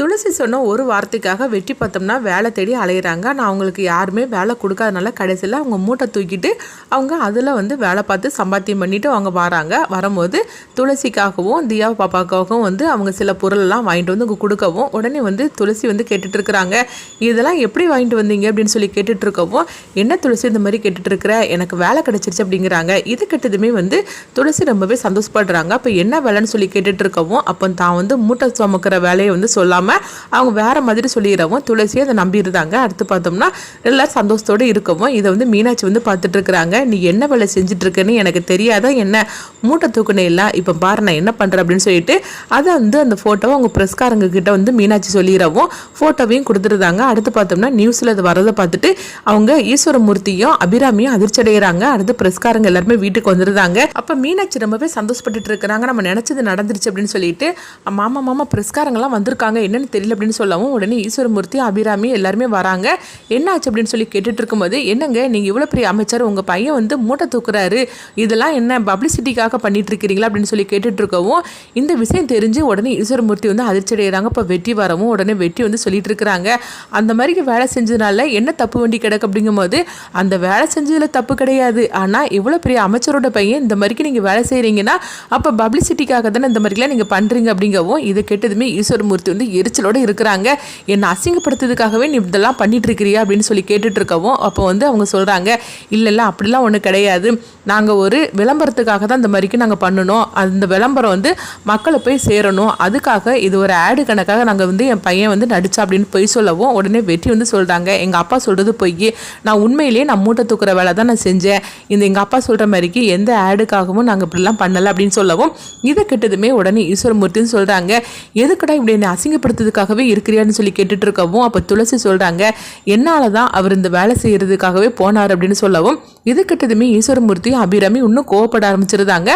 துளசி சொன்ன ஒரு வார்த்தைக்காக வெற்றி பார்த்தோம்னா வேலை தேடி அலையிறாங்க. நான் அவங்களுக்கு யாருமே வேலை கொடுக்காதனால கடைசியில் அவங்க மூட்டை தூக்கிட்டு அவங்க அதில் வந்து வேலை பார்த்து சம்பாத்தியம் பண்ணிட்டு அவங்க வராங்க. வரும்போது துளசிக்காகவும் தியா பாப்பாக்காகவும் வந்து அவங்க சில பொருளெல்லாம் வாங்கிட்டு வந்து இங்கே கொடுக்கவும் உடனே வந்து துளசி வந்து கேட்டுட்ருக்குறாங்க. இதெல்லாம் எப்படி வாங்கிட்டு வந்தீங்க? அப்படின்னு சொல்லி கேட்டுட்ருக்கவும் என்ன துளசி இந்த மாதிரி கேட்டுட்ருக்குற? இருக்கிற எனக்கு வேலை கிடச்சிருச்சு அப்படிங்கிறாங்க. இது கெட்டதுமே வந்து துளசி ரொம்பவே சந்தோஷப்படுறாங்க. அப்போ என்ன வேலைன்னு சொல்லி கேட்டுட்ருக்கவும் அப்போ தான் வந்து மூட்டை சுமக்கிற வேலையை வந்து சொல்லாமல் அவங்க வேறு மாதிரி சொல்லிடுறவும் துளசியை அதை நம்பியிருந்தாங்க. அடுத்து பார்த்தோம்னா நல்லா சந்தோஷத்தோடு இருக்கவும் இதை வந்து மீனாட்சி வந்து பார்த்துட்டு இருக்கிறாங்க. நீ என்ன வேலை செஞ்சுட்ருக்கன்னு எனக்கு தெரியாத? என்ன மூட்டை தூக்குனே இல்லை? இப்போ பாரு நான் என்ன பண்ணுறேன் அப்படின்னு சொல்லிட்டு அதை வந்து அந்த ஃபோட்டோவை அவங்க ப்ரெஸ்காரங்க கிட்ட வந்து மீனாட்சி சொல்லிடுறவும் ஃபோட்டோவையும் கொடுத்துருந்தாங்க. அடுத்து பார்த்தோம்னா நியூஸில் அது வரதை பார்த்துட்டு அவங்க ஈஸ்வரமூர்த்தியும் அபிராமியும் அதிர்ச்சி அடைகிறாங்க. அடுத்து ப்ரெஸ்காரங்க எல்லாருமே வீட்டுக்கு வந்துருந்தாங்க. அப்போ மீனாட்சி ரொம்பவே சந்தோஷப்பட்டுட்டு இருக்கிறாங்க. நம்ம நினச்சது நடந்துருச்சு அப்படின்னு சொல்லிட்டு மாமா மாமா ப்ரெஸ்காரங்கெல்லாம் வந்திருக்காங்க. என்னன்னு தெரியல அப்படின்னு சொல்லவும் உடனே ஈஸ்வரமூர்த்தி அபிராமி எல்லாருமே வராங்க. என்ன ஆச்சு அப்படின்னு சொல்லி கேட்டுட்டு இருக்கும்போது என்னங்க நீங்கள் இவ்வளோ பெரிய அமைச்சர் உங்கள் பையன் வந்து மூட்டை தூக்குறாரு. இதெல்லாம் என்ன பப்ளிசிட்டிக்காக பண்ணிட்டு இருக்கிறீங்களா அப்படின்னு சொல்லி கேட்டுட்டு இருக்கவும் இந்த விஷயம் தெரிஞ்சு உடனே ஈஸ்வரமூர்த்தி வந்து அதிர்ச்சி அடைகிறாங்க இப்போ வெட்டி வரவும் உடனே வெட்டி வந்து சொல்லிட்டு இருக்கிறாங்க. அந்த மாதிரி வேலை செஞ்சதுனால என்ன தப்பு வண்டி கிடக்கு அப்படிங்கும்போது அந்த வேலை செஞ்சதில் தப்பு கிடையாது. ஆனால் இவ்வளோ பெரிய அமைச்சரோட பையன் இந்த மாதிரிக்கு நீங்கள் வேலை செய்கிறீங்கன்னா அப்போ பப்ளிசிட்டிக்காக தானே இந்த மாதிரிலாம் நீங்கள் பண்ணுறீங்க அப்படிங்கவும் இதை கேட்டதுமே ஈஸ்வரமூர்த்தி வந்து எரிச்சலோடு இருக்கிறாங்க. என்னை அசிங்கப்படுத்துறதுக்காகவே நீ இதெல்லாம் பண்ணிட்டு இருக்கிறியா அப்படின்னு சொல்லி கேட்டுட்டு இருக்கவும் அப்போ வந்து அவங்க சொல்கிறாங்க இல்லைல்ல அப்படிலாம் ஒன்றும் கிடையாது. நாங்கள் ஒரு விளம்பரத்துக்காக தான் இந்த மாதிரிக்கு நாங்கள் பண்ணணும் அந்த விளம்பரம் வந்து மக்களை போய் சேரணும். அதுக்காக இது ஒரு ஆடு கணக்காக நாங்கள் வந்து என் பையன் வந்து நடிச்சா அப்படின்னு பொய் சொல்லவும் உடனே வெற்றி வந்து சொல்கிறாங்க எங்கள் அப்பா சொல்கிறது பொய் நான் உண்மையிலேயே நான் மூட்டை தூக்குற வேலை தான் நான் செஞ்சேன். இந்த எங்கள் அப்பா சொல்கிற மாதிரிக்கு எந்த ஆடுக்காகவும் நாங்கள் இப்படிலாம் பண்ணலை அப்படின்னு சொல்லவும் இதை கெட்டதுமே உடனே ஈஸ்வரமூர்த்தின்னு சொல்கிறாங்க எதுக்கடா இப்படி என்னை அசிங்கப்படுத்துறதுக்காகவே இருக்கிறியான்னு சொல்லி கேட்டுட்டு இருக்கவும் அப்போ துளசி சொல்கிறாங்க என்னால் தான் அவர் இந்த வேலை செய்கிறதுக்காகவே போனார் அப்படின்னு சொல்லவும் இது கெட்டதுமே ஈஸ்வரமூர்த்தியும் அபிராமி இன்னும் கோவப்பட ஆரம்பிச்சிருந்தாங்க.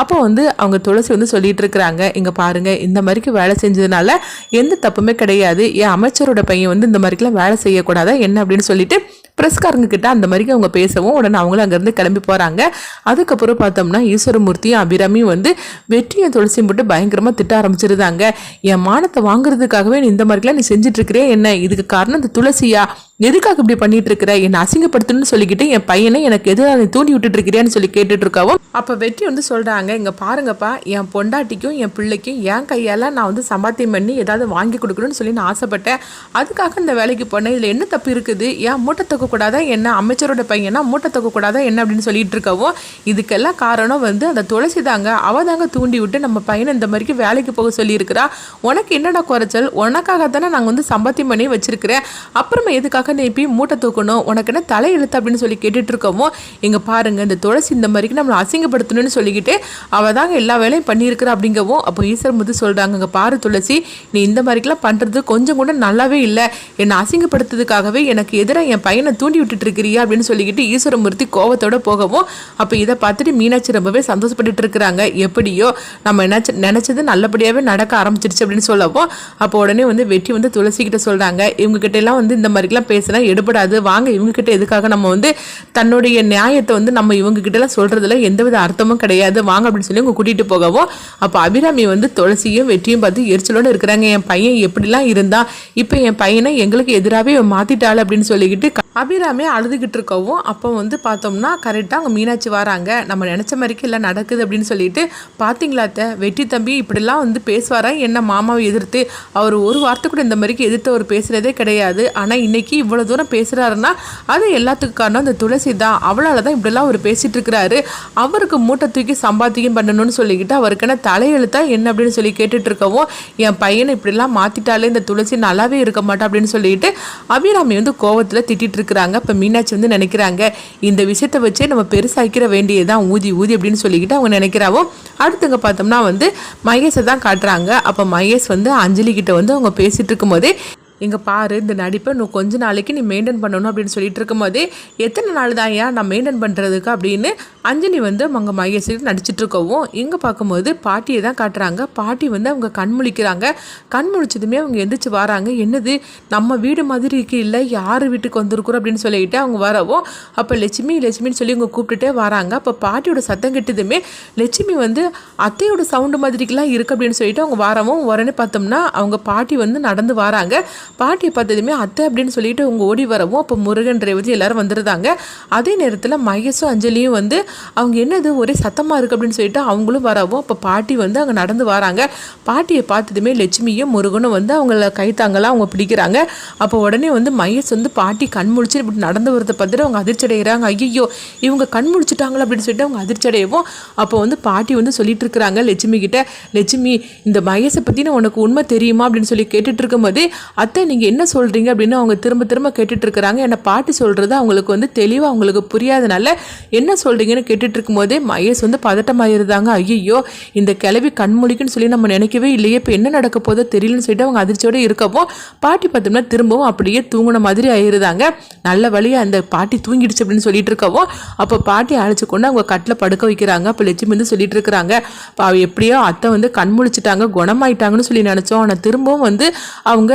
அப்போ வந்து அவங்க துளசி வந்து சொல்லிட்டு இருக்கிறாங்க இங்கே பாருங்க இந்த மாதிரிக்கு வேலை செஞ்சதுனால எந்த தப்புமே கிடையாது. என் அமைச்சரோட பையன் வந்து இந்த மாதிரிக்கெல்லாம் வேலை செய்யக்கூடாதா என்ன? அப்படின்னு சொல்லிட்டு ப்ரெஸ்காரங்க கிட்ட அந்த மாதிரி அவங்க பேசவும் உடனே அவங்களும் அங்கேருந்து கிளம்பி போகிறாங்க அதுக்கப்புறம் பார்த்தோம்னா ஈஸ்வரமூர்த்தியும் அபிராமியும் வந்து வெற்றியை துளசியும் போட்டு பயங்கரமாக திட்ட ஆரம்பிச்சிருந்தாங்க. என் மானத்தை வாங்குறது நீ இந்த மாதிரிலாம் நீ செஞ்சுட்டு இருக்கிறே என்ன? இதுக்கு காரணம் இந்த துளசியா? எதுக்காக இப்படி பண்ணிட்டு இருக்கிற என்னை அசிங்கப்படுத்தணும்னு சொல்லிக்கிட்டு என் பையனை எனக்கு எதிராக தூண்டி விட்டுட்டு இருக்கிறியான்னு சொல்லி கேட்டுட்டு இருக்காவோ அப்போ வெற்றி வந்து சொல்கிறாங்க இங்கே பாருங்கப்பா என் பொண்டாட்டிக்கும் என் பிள்ளைக்கும் என் கையால் நான் வந்து சம்பாத்தியம் பண்ணி ஏதாவது வாங்கி கொடுக்கணும்னு சொல்லி நான் ஆசைப்பட்டேன். அதுக்காக இந்த வேலைக்கு போனேன். இதில் என்ன தப்பு இருக்குது? ஏன் மூட்டை தூக்கக்கூடாதா என்ன அமைச்சரோட பையனா? மூட்டை தூக்கக்கூடாதா என்ன? அப்படின்னு சொல்லிட்டு இருக்கவும் இதுக்கெல்லாம் காரணம் வந்து அந்த துளசி தாங்க. அவ தாங்க தூண்டி விட்டு நம்ம பையனை இந்த மாதிரிக்கு வேலைக்கு போக சொல்லியிருக்கிறா. உனக்கு என்னடா குறைச்சல்? உனக்காக தானே நாங்கள் வந்து சம்பாத்தியம் பண்ணி வச்சிருக்கிறேன். அப்புறமா எதுக்காக நீ நேப்பி மூட்டை தூக்கணும் உனக்கு என்ன தலை எழுத்து அப்படின்னு சொல்லி கேட்டுட்டு இருக்கோமோ இங்கே பாருங்க இந்த துளசி இந்த மாதிரிக்கு நம்மளை அசிங்கப்படுத்தணும்னு சொல்லிக்கிட்டு அவள் தாங்க எல்லா வேலையும் பண்ணியிருக்கிறா அப்படிங்கவும் அப்போ ஈஸ்வர் முத்து சொல்கிறாங்க இங்கே பாரு துளசி நீ இந்த மாதிரிக்கெல்லாம் பண்ணுறது கொஞ்சம் கூட நல்லாவே இல்லை. என்னை அசிங்கப்படுத்துறதுக்காகவே எனக்கு எதிராக என் பையனை தூண்டி விட்டுட்டு இருக்கிறியா? அப்படின்னு சொல்லிக்கிட்டு ஈஸ்வரமூர்த்தி கோவத்தோட போகவும் அப்போ இதை பார்த்துட்டு மீனாட்சி ரொம்பவே சந்தோஷப்பட்டுட்டு இருக்கிறாங்க. எப்படியோ நம்ம நினச்ச நினச்சது நல்லபடியாகவே நடக்க ஆரம்பிச்சிருச்சு அப்படின்னு சொல்லவும் அப்போ உடனே வந்து வெற்றி வந்து துளசி கிட்ட சொல்கிறாங்க இவங்க எல்லாம் வந்து இந்த மாதிரிலாம் பேசினா எடுபடாது. வாங்க இவங்க கிட்ட எதுக்காக நம்ம வந்து தன்னுடைய நியாயத்தை வந்து நம்ம இவங்க கிட்ட எந்தவித அர்த்தமும் கிடையாது. வாங்க அப்படின்னு சொல்லி உங்க கூட்டிகிட்டு போகவும் அப்போ அபிராமி வந்து துளசியும் வெற்றியும் பார்த்து எரிச்சலோடு இருக்கிறாங்க. என் பையன் எப்படிலாம் இருந்தா இப்போ என் பையனை எங்களுக்கு எதிராகவே மாத்திட்டாள் அப்படின்னு சொல்லிக்கிட்டு அபிராமி அழுதுகிட்டு இருக்கவும் அப்போ வந்து பார்த்தோம்னா கரெக்டாக அங்கே மீனாட்சி வராங்க. நம்ம நினச்ச மாதிரிக்கு எல்லாம் நடக்குது அப்படின்னு சொல்லிட்டு பார்த்தீங்களா அத்தை? வெட்டி தம்பி இப்படிலாம் வந்து பேசுவாரா? என்ன மாமாவை எதிர்த்து? அவர் ஒரு வார்த்தை கூட இந்த மாதிரிக்கு எதிர்த்து அவர் பேசுகிறதே கிடையாது. ஆனால் இன்றைக்கி இவ்வளோ தூரம் பேசுகிறாருன்னா அது எல்லாத்துக்கும் காரணம் அந்த துளசி தான். அவளால் தான் இப்படிலாம் அவர் பேசிகிட்டு இருக்கிறாரு அவருக்கு மூட்டை தூக்கி சம்பாத்தியம் பண்ணணும்னு சொல்லிக்கிட்டு அவருக்கான தலையெழுத்தா என்ன அப்படின்னு சொல்லி கேட்டுட்டு இருக்கவும் என் பையனை இப்படிலாம் மாற்றிட்டாலே இந்த துளசி நல்லாவே இருக்க மாட்டா அப்படின்னு சொல்லிட்டு அபிராமி வந்து கோவத்தில் திட்டிகிட்டு இருக்கிறாங்க இப்போ மீனாட்சி வந்து நினைக்கிறாங்க இந்த விஷயத்தை வச்சே நம்ம பெருசாக்கிற வேண்டியதுதான் ஊதி ஊதி அப்படின்னு சொல்லிக்கிட்டு அவங்க நினைக்கிறாவோ அடுத்தவங்க பார்த்தோம்னா வந்து மகேஷை தான் காட்டுறாங்க. அப்போ மகேஷ் வந்து அஞ்சலி கிட்ட வந்து அவங்க பேசிட்டு இருக்கும்போதே இங்கே பாரு இந்த நடிப்பை இன்னும் கொஞ்ச நாளைக்கு நீ மெயின்டைன் பண்ணணும் அப்படின்னு சொல்லிட்டு இருக்கும்போதே எத்தனை நாள் தான் ஏன் நான் மெயின்டைன் பண்ணுறதுக்கு அப்படின்னு அஞ்சலி வந்து அவங்க மகேஷுக்கு நடிச்சிட்டு இருக்கவும் இங்கே பார்க்கும்போது பாட்டியை தான் காட்டுறாங்க. பாட்டி வந்து அவங்க கண் முழிக்கிறாங்க. கண் முழிச்சதுமே அவங்க எந்திரிச்சு வராங்க. என்னது நம்ம வீடு மாதிரி இருக்கு இல்லை யார் வீட்டுக்கு வந்திருக்கிறோம் அப்படின்னு சொல்லிட்டு அவங்க வரவும் அப்போ லட்சுமி லட்சுமின்னு சொல்லி அவங்க கூப்பிட்டுட்டே வராங்க. அப்போ பாட்டியோட சத்தம் கெட்டதுமே லட்சுமி வந்து அத்தையோட சவுண்டு மாதிரிக்கெல்லாம் இருக்குது அப்படின்னு சொல்லிட்டு அவங்க வரவும் உடனே பார்த்தோம்னா அவங்க பாட்டி வந்து நடந்து வராங்க. பாட்டியை பார்த்ததுமே அத்தை அப்படின்னு சொல்லிட்டு அவங்க ஓடி வரவும் அப்போ முருகன் ரேவதி எல்லாரும் வந்துருந்தாங்க. அதே நேரத்தில் மகேஷும் அஞ்சலியும் வந்து அவங்க என்னது ஒரே சத்தமாக இருக்குது அப்படின்னு சொல்லிட்டு அவங்களும் வரவும் அப்போ பாட்டி வந்து அங்கே நடந்து வராங்க. பாட்டியை பார்த்ததுமே லட்சுமியும் முருகனும் வந்து அவங்கள கைத்தாங்கலாம் அவங்க பிடிக்கிறாங்க. அப்போ உடனே வந்து மகேஷ் வந்து பாட்டி கண் முழிச்சு இப்படி நடந்து வரதை பார்த்துட்டு அவங்க அதிர்ச்சி அடைகிறாங்க ஐயோ இவங்க கண் முழிச்சிட்டாங்களா அப்படின்னு சொல்லிட்டு அவங்க அதிர்ச்சி அடையவும் அப்போ வந்து பாட்டி வந்து சொல்லிட்டு இருக்கிறாங்க லட்சுமி கிட்ட லட்சுமி இந்த மகேஷை பற்றின உனக்கு உண்மை தெரியுமா? அப்படின்னு சொல்லி கேட்டுட்டு இருக்கும்போது அத்தை நீங்கள் என்ன சொல்கிறீங்க அப்படின்னு அவங்க திரும்ப திரும்ப கேட்டுட்டு இருக்கிறாங்க. என்னை பாட்டி சொல்கிறது அவங்களுக்கு வந்து தெளிவாக அவங்களுக்கு புரியாதனால என்ன சொல்கிறீங்கன்னு கேட்டுட்டு இருக்கும்போதே மகேஷ் வந்து பதட்டமாயிருந்தாங்க. ஐயோ இந்த கிளவி கண்மொழிக்குன்னு சொல்லி நம்ம நினைக்கவே இல்லையே. இப்போ என்ன நடக்க போதோ தெரியலன்னு சொல்லிட்டு அவங்க அதிர்ச்சியோட இருக்கப்போ பாட்டி பார்த்தோம்னா திரும்பவும் அப்படியே தூங்கின மாதிரி ஆயிருந்தாங்க. நல்ல வழியாக அந்த பாட்டி தூங்கிடுச்சு அப்படின்னு சொல்லிட்டு இருக்கவும் அப்போ பாட்டி அழைச்சி கொண்டு அவங்க கட்டில் படுக்க வைக்கிறாங்க. அப்போ லட்சுமி வந்து சொல்லிட்டு இருக்கிறாங்க. அவ எப்படியோ அத்தை வந்து கண் முழிச்சிட்டாங்க குணமாயிட்டாங்கன்னு சொல்லி நினச்சோம். ஆனால் திரும்பவும் வந்து அவங்க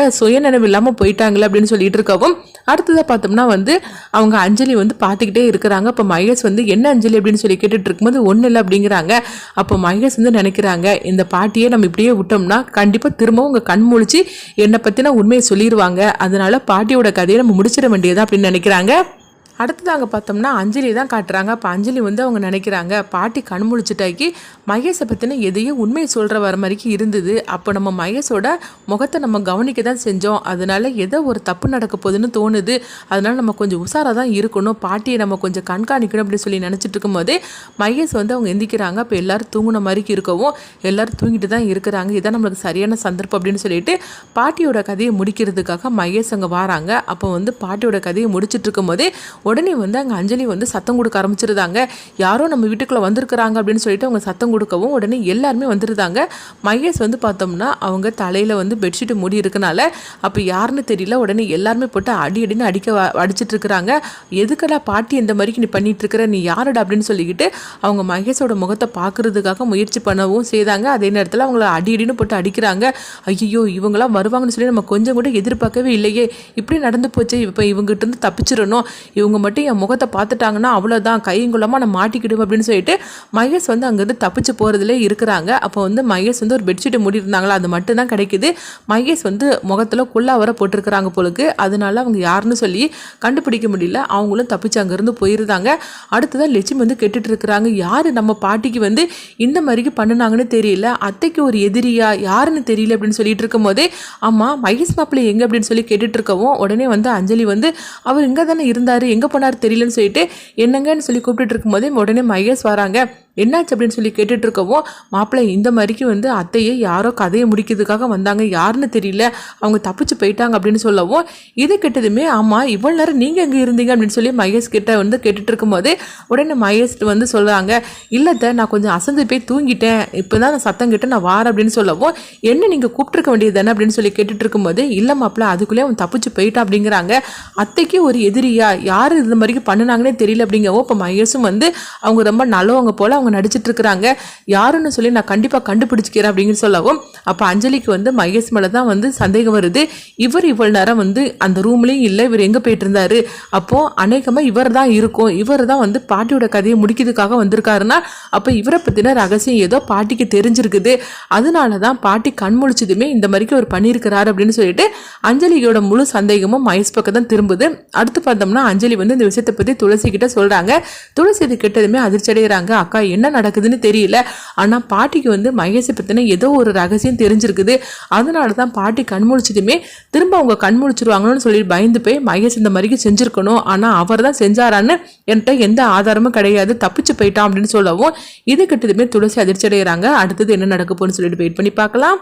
சுயநினைவு இல்லாமல் போயிட்டாங்களே அப்படின்னு சொல்லிட்டு இருக்கவும் அடுத்ததாக பார்த்தோம்னா வந்து அவங்க அஞ்சலி வந்து பார்த்துக்கிட்டே இருக்கிறாங்க. அப்போ மகேஷ் வந்து என்ன அஞ்சலி? அப்படின்னு சொல்லி கேட்டுட்டு இருக்கும்போது ஒன்றும் இல்லை அப்படிங்கிறாங்க. அப்போ மகேஷ் வந்து நினைக்கிறாங்க இந்த பாட்டியை நம்ம இப்படியே விட்டோம்னா கண்டிப்பாக திரும்பவும் உங்கள் கண் முழிச்சு என்னை பற்றின உண்மையை சொல்லிடுவாங்க அதனால பாட்டியோட கதையை நம்ம முடிச்சிட வேண்டியதா? அப்படின்னு நினைக்கிறாங்க. அடுத்ததாங்க பார்த்தோம்னா அஞ்சலி தான் காட்டுறாங்க. அப்போ அஞ்சலி வந்து அவங்க நினைக்கிறாங்க பாட்டி கண் முழிச்சிட்டாக்கி மகேஷை பற்றின எதையும் உண்மையை சொல்கிற வர மாதிரிக்கு இருந்தது. அப்போ நம்ம மகேஷோட முகத்தை நம்ம கவனிக்க தான் செஞ்சோம். அதனால ஏதோ ஒரு தப்பு நடக்க போகுதுன்னு தோணுது. அதனால நம்ம கொஞ்சம் உஷாராக தான் இருக்கணும். பாட்டியை நம்ம கொஞ்சம் கண்காணிக்கணும் அப்படின்னு சொல்லி நினச்சிட்டு இருக்கும்போதே மகேஷ் வந்து அவங்க எந்திக்கிறாங்க. அப்போ எல்லோரும் தூங்கின மாதிரிக்கு இருக்கவும் எல்லோரும் தூங்கிட்டு தான் இருக்கிறாங்க. இதான் நம்மளுக்கு சரியான சந்தர்ப்பம் அப்படின்னு சொல்லிட்டு பாட்டியோட கதையை முடிக்கிறதுக்காக மகேஷ் அங்கே வராங்க. அப்போ வந்து பாட்டியோட கதையை முடிச்சிட்டு இருக்கும்போதே உடனே வந்து அங்கே அஞ்சலி வந்து சத்தம் கொடுக்க ஆரம்பிச்சிருந்தாங்க. யாரோ நம்ம வீட்டுக்குள்ளே வந்திருக்கிறாங்க அப்படின்னு சொல்லிட்டு அவங்க சத்தம் கொடுக்கவும் உடனே எல்லாருமே வந்துருந்தாங்க. மகேஷ் வந்து பார்த்தோம்னா அவங்க தலையில் வந்து பெட்ஷீட் மூடி இருக்கனால அப்போ யாருன்னு தெரியல. உடனே எல்லாருமே போட்டு அடி அடின்னு அடிக்க வ- அடிச்சிட்டு இருக்கிறாங்க. எதுக்கடா பாட்டி இந்த மாதிரிக்கு நீ பண்ணிட்டு இருக்கிற? நீ யாருடா? அப்படின்னு சொல்லிக்கிட்டு அவங்க மகேஷோட முகத்தை பார்க்கறதுக்காக முயற்சி பண்ணவும் செய்தாங்க. அதே நேரத்தில் அவங்கள அடி அடின்னு போட்டு அடிக்கிறாங்க. ஐயோ இவங்களாம் வருவாங்கன்னு சொல்லி நம்ம கொஞ்சம் கூட எதிர்பார்க்கவே இல்லையே. இப்படி நடந்து போச்சு. இப்போ இவங்ககிட்ட இருந்து தப்பிச்சிடணும். இவங்க மட்டும் என் முகத்தை பார்த்துட்டாங்கன்னா அவ்வளோதான் கைங்குலமாக நான் மாட்டிக்கிடுவேன் அப்படின்னு சொல்லிட்டு மகேஷ் வந்து அங்கேருந்து தப்பிச்சு போகிறதுலே இருக்கிறாங்க. அப்போ வந்து மகேஷ் வந்து ஒரு பெட்ஷீட் மூடி இருந்தாங்களா அது மட்டும் தான் கிடைக்குது. மகேஷ் வந்து முகத்தில் குள்ளா வர போட்டிருக்கிறாங்க போலுக்கு. அதனால அவங்க யாருன்னு சொல்லி கண்டுபிடிக்க முடியல. அவங்களும் தப்பிச்சு அங்கேருந்து போயிருந்தாங்க அடுத்ததான் லட்சுமி வந்து கெட்டுட்டு இருக்கிறாங்க யார் நம்ம பாட்டிக்கு வந்து இந்த மாதிரிக்கு பண்ணினாங்கன்னு தெரியல. அத்தைக்கு ஒரு எதிரியா? யாருன்னு தெரியல. அப்படின்னு சொல்லிட்டு இருக்கும்போதே ஆமாம் மகேஷ் மாப்பிள்ளை எங்கே? அப்படின்னு சொல்லி கேட்டுட்டு இருக்கவும் உடனே வந்து அஞ்சலி வந்து அவர் இங்கே தானே இருந்தார்? எங்கே போனார் தெரியலன்னு சொல்லிட்டு என்னங்கன்னு சொல்லி கூப்பிட்டுட்டு இருக்கும்போது உடனே மகேஷ் வராங்க. என்னாச்சு அப்படின்னு சொல்லி கேட்டுட்டு இருக்கவும் மாப்பிள்ளை இந்த மாதிரிக்கு வந்து அத்தையை யாரோ கதையை முடிக்கிறதுக்காக வந்தாங்க யாருன்னு தெரியல அவங்க தப்பிச்சு போயிட்டாங்க அப்படின்னு சொல்லவும் இது கெட்டதுமே ஆமாம் இவ்வளோ நேரம் நீங்கள் எங்கே இருந்தீங்க அப்படின்னு சொல்லி மகேஷ் கிட்ட வந்து கேட்டுட்டு இருக்கும்போது உடனே மகேஷ் வந்து சொல்கிறாங்க இல்லத்த நான் கொஞ்சம் அசந்து போய் தூங்கிட்டேன் இப்போ தான் நான் சத்தம் கிட்ட நான் வாரேன் அப்படின்னு சொல்லவும் என்ன நீங்கள் கூப்பிட்டுருக்க வேண்டியது தானே அப்படின்னு சொல்லி கேட்டுட்டு இருக்கும்போது இல்லை மாப்பிள்ள அதுக்குள்ளே அவன் தப்பிச்சு போயிட்டான் அப்படிங்கிறாங்க. அத்தைக்கு ஒரு எதிரியா யார் இந்த மாதிரி பண்ணினாங்கன்னே தெரியல அப்படிங்கவும் இப்போ மகேஷும் வந்து அவங்க ரொம்ப நல்லவங்க போல் அவங்க நடிச்சிட்டு இருக்கிறாங்க யாருன்னு சொல்லி நான் கண்டிப்பாக கண்டுபிடிச்சிக்கிறேன் அப்படின்னு சொல்லவும் அப்போ அஞ்சலிக்கு வந்து மகேஷ் மேலே தான் வந்து சந்தேகம் வருது. இவர் இவ்வளோ நேரம் வந்து அந்த ரூம்லேயும் இல்லை இவர் எங்கே போயிட்டு இருந்தாரு அப்போது அநேகமாக இவர் தான் இருக்கும். இவர் தான் வந்து பாட்டியோட கதையை முடிக்கிறதுக்காக வந்திருக்காருன்னா அப்போ இவரை பற்றின ரகசியம் ஏதோ பாட்டிக்கு தெரிஞ்சிருக்குது. அதனால தான் பாட்டி கண் முழிச்சதுமே இந்த மாதிரிக்கு அவர் பண்ணியிருக்கிறாரு அப்படின்னு சொல்லிட்டு அஞ்சலியோட முழு சந்தேகமும் மகேஷ் பக்கம் தான் திரும்புது. அடுத்து பார்த்தோம்னா அஞ்சலி வந்து இந்த விஷயத்தை பற்றி துளசி கிட்ட சொல்கிறாங்க துளசி இது கிட்டதுமே அதிர்ச்சி அடைகிறாங்க அக்கா என்ன நடக்குதுன்னு தெரியல. ஆனால் பாட்டிக்கு வந்து மகேஷை பற்றின ஏதோ ஒரு ரகசியம் தெரிஞ்சிருக்குது. அதனால தான் பாட்டி கண் திரும்ப அவங்க கண்முழிச்சிருவாங்கன்னு சொல்லி பயந்து போய் மகேஷ் இந்த மாதிரிக்கு செஞ்சுருக்கணும். ஆனால் அவர் தான் செஞ்சாரான்னு என்கிட்ட எந்த ஆதாரமும் கிடையாது. தப்பிச்சு போயிட்டான் அப்படின்னு சொல்லவும் இது கிட்டதுமே துளசி அதிர்ச்சி அடைகிறாங்க அடுத்தது என்ன நடக்க போகணும்னு சொல்லிட்டு வெயிட் பண்ணி பார்க்கலாம்.